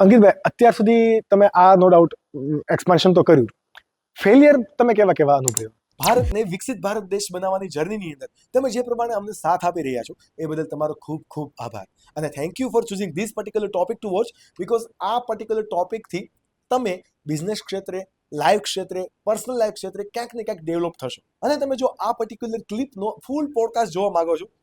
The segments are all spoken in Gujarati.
અંકિતભાઈ અત્યાર સુધી તમે આ નો ડાઉટ એક્સપાન્શન તો કર્યું. ફેલિયર તમે કેવા કેવા અનુભવ્યો? ભારતને વિકસિત ભારત દેશ બનાવવાની જર્નીની અંદર તમે જે પ્રમાણે અમને સાથ આપી રહ્યા છો, એ બદલ તમારો ખૂબ ખૂબ આભાર. અને thank you for choosing this particular topic to watch because આ પર્ટિક્યુલર ટોપિકથી તમે બિઝનેસ ક્ષેત્રે લાઈફ ક્ષેત્રે પર્સનલ લાઈફ ક્ષેત્રે ક્યાંક ને ક્યાંક ડેવલપ થશો. અને તમે જો આ પર્ટિક્યુલર ક્લિપનો ફૂલ પોડકાસ્ટ જોવા માંગો છો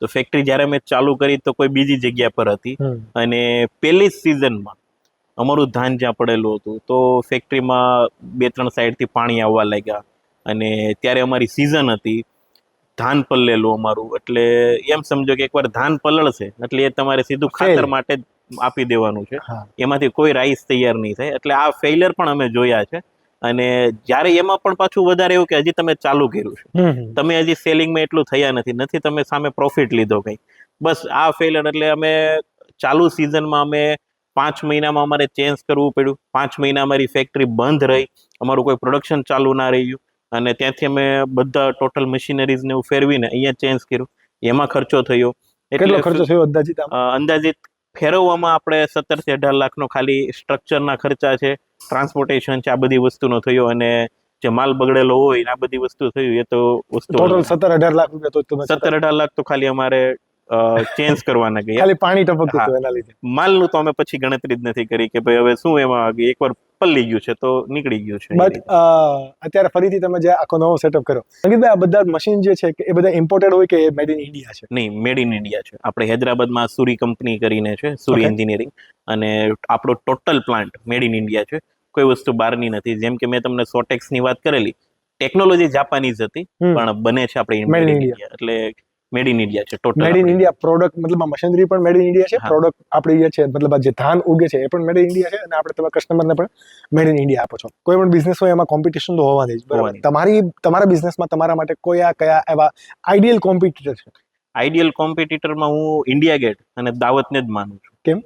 તો ફેક્ટરી જ્યારે મેં ચાલુ કરી તો કોઈ બીજી જગ્યા પર હતી. અને પહેલી સિઝનમાં અમારું ધાન જ્યાં પડેલું હતું તો ફેક્ટરીમાં બે ત્રણ સાઈડથી પાણી આવવા લાગ્યા. અને ત્યારે અમારી સિઝન હતી ધાન પલળેલું અમારું. એટલે એમ સમજો કે એકવાર ધાન પલળશે એટલે એ તમારે સીધું ખાતર માટે જ આપી દેવાનું છે. એમાંથી કોઈ રાઈસ તૈયાર નહીં થાય. એટલે આ ફેલિયર પણ અમે જોયા છે. અને જ્યારે એમાં પણ પાછું વધારે એવું કે હજી તમે ચાલુ કર્યું છે. તમે હજી સેલિંગમાં એટલું થયા નથી. નથી તમે સામે પ્રોફિટ લીધો કંઈ. બસ આ ફેલર એટલે અમે ચાલુ સિઝનમાં અમે પાંચ મહિનામાં અમારે ચેન્જ કરવું પડ્યું. પાંચ મહિના અમારી ફેક્ટરી બંધ રહી. અમારું કોઈ પ્રોડક્શન ચાલુ ના રહ્યું. અને ત્યાંથી અમે બધા ટોટલ મશીનરીઝને એવું ફેરવીને અહીંયા ચેન્જ કર્યું. એમાં ખર્ચો થયો. કેટલો ખર્ચો થયો અંદાજિત અંદાજિત ફેરવવામાં આપણે સત્તરથી અઢાર લાખનો ખાલી સ્ટ્રક્ચરના ખર્ચા છે. ટ્રાન્સપોર્ટેશન છે આ બધી વસ્તુનો થયો અને જે માલ બગડેલો હોય આ બધી વસ્તુ થયું એ તો વસ્તુ ટોટલ સત્તર અઢાર લાખ રૂપિયા તો સત્તર અઢાર લાખ તો ખાલી અમારે ચેન્જ કરવાના ગયા ખાલી પાણી ટપકતું હતું એના લીધે. માલનું તો અમે પછી ગણતરી જ નથી કરી કે ભાઈ હવે શું એમાં એકવાર પલ્લી ગયું છે તો નીકળી ગયું છે. બટ અત્યારે ફરીથી તમે જે આખો નવો સેટઅપ કરો સંગીતભાઈ આ બધા મશીન જે છે કે એ બધા ઇમ્પોર્ટેડ હોય કે મેડ ઇન ઇન્ડિયા છે? નહીં મેડ ઇન ઇન્ડિયા છે. આપણે હૈદરાબાદમાં સુરી કંપની કરીને છે સુરી એન્જિનિયરિંગ અને આપણો total plant made in India છે. કોઈ વસ્તુ બહારની નથી. જેમ કે મેં તમને સોટેક્સની વાત કરેલી ટેકનોલોજી જાપાનીઝ હતી પણ બને છે આપણે એટલે મેડ ઇન ઇન્ડિયા છે total made in India product મતલબ મશીનરી પણ મેડ ઇન ઇન્ડિયા છે પ્રોડક્ટ આપણી જે છે મતલબ આ જે ધાન ઉગે છે એ પણ મેડ ઇન ઇન્ડિયા છે અને આપણે તમારા કસ્ટમરને પણ મેડ ઇન ઇન્ડિયા આપો છો. કોઈ પણ બિઝનેસ હોય એમાં કોમ્પિટિશન તો હોવાની જ બરાબર? તમારી તમારા બિઝનેસમાં તમારા માટે કયા કયા એવા આઈડિયલ કોમ્પિટિટર છે? આઈડિયલ કોમ્પિટિટરમાં હું ઇન્ડિયા ગેટ અને દાવતને જ માનું છું. કેમ?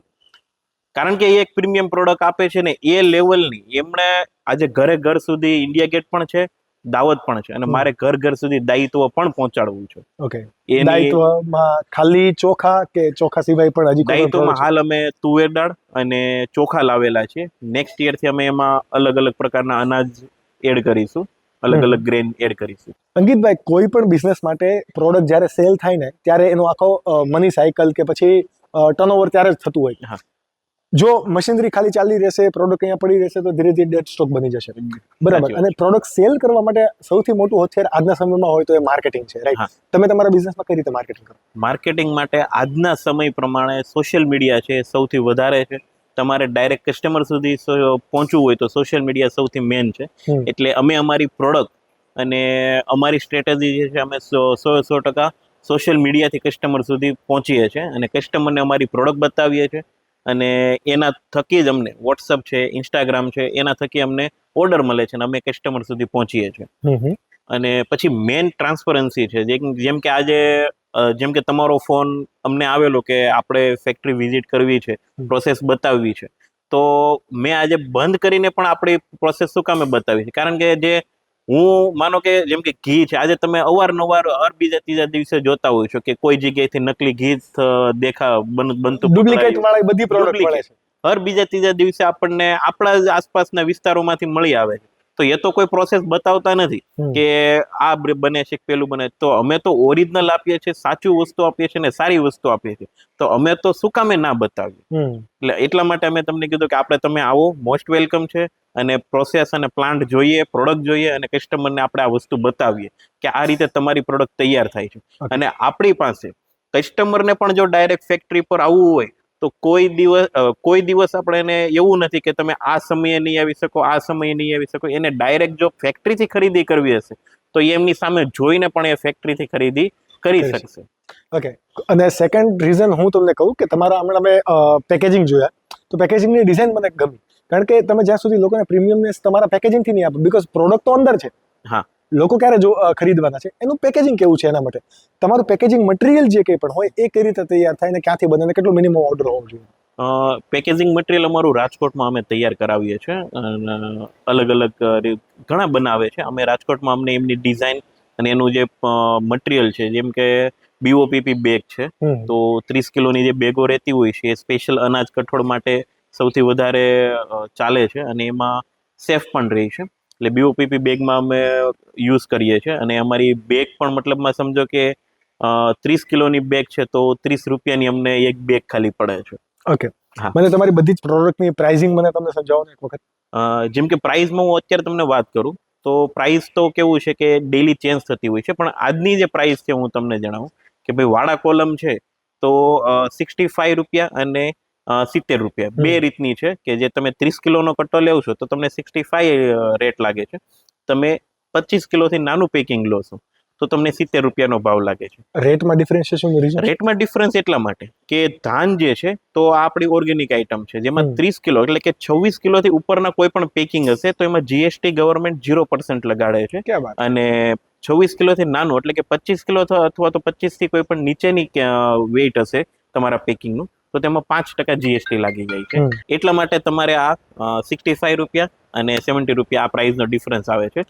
કારણ કે એ એક પ્રીમિયમ પ્રોડક્ટ આપે છે ને એ લેવલની એમણે આજે ઘરે ઘર સુધી ઇન્ડિયા ગેટ પણ છે દાવત પણ છે અને મારે ઘર ઘર સુધી દાયિત્વ પણ પહોંચાડવું છે. ઓકે. એ દાયિત્વમાં ખાલી ચોખા કે ચોખા સિવાય પણ હજી દાયિત્વમાં હાલ અમે તુવેર દાળ અને ચોખા લાવેલા છે. નેક્સ્ટ યરથી અમે એમાં અલગ અલગ પ્રકારના અનાજ એડ કરીશું. અલગ અલગ ગ્રેન એડ કરીશું? અંકિતભાઈ કોઈ પણ બિઝનેસ માટે પ્રોડક્ટ જ્યારે સેલ થાય ને ત્યારે એનો આખો મની સાયકલ કે પછી ટર્નઓવર ત્યારે જ થતું હોય. હા. જો મશીનરી ખાલી ચાલી રહેશે પ્રોડક્ટ અહીંયા પડી રહેશે તો ધીરે ધીરે ડેડ સ્ટોક બની જશે. બરાબર. અને પ્રોડક્ટ સેલ કરવા માટે સૌથી મોટું હથિયાર આજના સમયમાં હોય તો એ માર્કેટિંગ છે રાઈટ તમે તમારા બિઝનેસમાં કઈ રીતે માર્કેટિંગ કરો? માર્કેટિંગ માટે આજના સમય પ્રમાણે સોશિયલ મીડિયા છે સૌથી વધારે છે. તમારે ડાયરેક્ટ કસ્ટમર સુધી પહોંચવું હોય તો સોશિયલ મીડિયા સૌથી મેન છે. એટલે અમે અમારી પ્રોડક્ટ અને અમારી સ્ટ્રેટેજી જે છે અમે સો સો સો ટકા સોશિયલ મીડિયાથી કસ્ટમર સુધી પહોંચીએ છીએ અને કસ્ટમરને અમારી પ્રોડક્ટ બતાવીએ છીએ. અને એના થકી જ અમને વોટ્સઅપ છે ઇન્સ્ટાગ્રામ છે એના થકી અમને ઓર્ડર મળે છે અને અમે કસ્ટમર સુધી પહોંચીએ છીએ. અને પછી મેઇન ટ્રાન્સપરન્સી છે જેમ કે આજે જેમ કે તમારો ફોન અમને આવેલો કે આપણે ફેક્ટરી વિઝિટ કરવી છે પ્રોસેસ બતાવવી છે. તો મેં આજે બંધ કરીને પણ આપણી પ્રોસેસ શું કામે બતાવી છે? કારણ કે જે હું માનો કે જેમ કે ઘી છે આજે તમે અવારનવાર હર બીજા ત્રીજા દિવસે જોતા હોય છો કે કોઈ જગ્યાએથી નકલી ઘી દેખા બન- બનતું ડુપ્લિકેટ. વાળા બધી પ્રોડક્ટ મળે છે. હર બીજા ત્રીજા દિવસે આપણને આપણા જ આસપાસના વિસ્તારોમાંથી મળી આવે છે. તો એ તો કોઈ પ્રોસેસ બતાવતા નથી કે આ બને છે કે પેલું બને. તો અમે તો ઓરિજિનલ આપીએ છીએ સાચું વસ્તુ આપીએ છીએ ને સારી વસ્તુ આપીએ છીએ. તો અમે તો શું કામે ના બતાવીએ? એટલે એટલા માટે અમે તમને કીધું કે આપણે તમે આવો મોસ્ટ વેલકમ છે અને પ્રોસેસ અને પ્લાન્ટ જોઈએ પ્રોડક્ટ જોઈએ અને કસ્ટમરને આપણે આ વસ્તુ બતાવીએ કે આ રીતે તમારી પ્રોડક્ટ તૈયાર થાય છે. અને આપણી પાસે કસ્ટમરને પણ જો ડાયરેક્ટ ફેક્ટરી પર આવવું હોય તો કોઈ દિવસ કોઈ દિવસ આપણે એને એવું નથી કે તમે આ સમયે નહીં આવી શકો આ સમયે નહીં આવી શકો. એને ડાયરેક્ટ જો ફેક્ટરીથી ખરીદી કરવી હશે તો એમની સામે જોઈને પણ એ ફેક્ટરીથી ખરીદી કરી કરી શકશે. ઓકે અને સેકન્ડ રીઝન હું તમને કહું કે તમારા હમણાં મેં પેકેજિંગ જોયા. તો પેકેજિંગની ડિઝાઇન મને ગમી. કારણ કે તમે જ્યાં સુધી લોકોને પ્રીમિયમનેસ તમારા પેકેજિંગથી નહીં આપો બિકોઝ પ્રોડક્ટ તો અંદર છે. હા. લોકો ક્યારે જો ખરીદવાના છે? એનું પેકેજિંગ કેવું છે એના માટે? તમારું પેકેજિંગ મટીરિયલ જે કંઈ પણ હોય એ કઈ રીતે તૈયાર થાય ને ક્યાંથી બને અને કેટલું મિનિમમ ઓર્ડર હોવો જોઈએ? પેકેજિંગ મટીરિયલ અમારું રાજકોટમાં અમે તૈયાર કરાવીએ છીએ અને અલગ અલગ ઘણા બનાવે છે. અમે રાજકોટમાં અમને એમની ડિઝાઇન અને એનું જે મટીરિયલ છે જેમ કે બીઓપીપી બેગ છે. તો ત્રીસ કિલોની જે બેગો રહેતી હોય છે એ સ્પેશિયલ અનાજ કઠોળ માટે સૌથી વધારે ચાલે છે અને એમાં સેફ પણ રહી છે. એટલે બીઓપીપી બેગમાં અમે યુઝ કરીએ છીએ. અને અમારી બેગ પણ મતલબમાં સમજો કે ત્રીસ કિલોની બેગ છે તો ત્રીસ રૂપિયાની અમને એક બેગ ખાલી પડે છે. ઓકે. મને તમારી બધી જ પ્રોડક્ટની પ્રાઇસિંગ મને તમને સમજાવો ને એક વખત. જેમ કે પ્રાઇસમાં હું અત્યારે તમને વાત કરું તો પ્રાઇસ તો કેવું છે કે ડેલી ચેન્જ થતી હોય છે પણ આજની જે પ્રાઇસ છે હું તમને જણાવું કે ભાઈ વાડા કોલમ છે તો સિક્સટી ફાઈવ રૂપિયા અને સિત્તેર રૂપિયા. બે રીતની છે કે જે તમે ત્રીસ કિલોનો કટ્ટો લેવ છો તો તમને સિક્સટી ફાઈવ રેટ લાગે છે. તમે પચીસ કિલોથી નાનું પેકિંગ લો છો તો તમને સિત્તેર રૂપિયાનો ભાવ લાગે છે. રેટમાં ડિફરન્સિએશન રેટમાં ડિફરન્સ એટલા માટે કે ધાન જે છે તો આ આપણી ઓર્ગેનિક આઇટમ છે. જેમાં ત્રીસ કિલો એટલે કે છવ્વીસ કિલોથી ઉપરના કોઈ પણ પેકિંગ હશે તો એમાં જીએસટી ગવર્મેન્ટ ઝીરો પર્સન્ટ લગાડે છે. અને છવ્વીસ કિલોથી નાનું એટલે કે પચીસ કિલો અથવા તો પચીસથી કોઈ પણ નીચેની વેઇટ હશે તમારા પેકિંગનું તો તેમાં પાંચ ટકા જીએસટી લાગી જાય છે. એટલા માટે તમારે આ સિક્સટી ફાઈવ રૂપિયા અને સેવન્ટી રૂપિયા આ પ્રાઇસનો ડિફરન્સ આવે છે.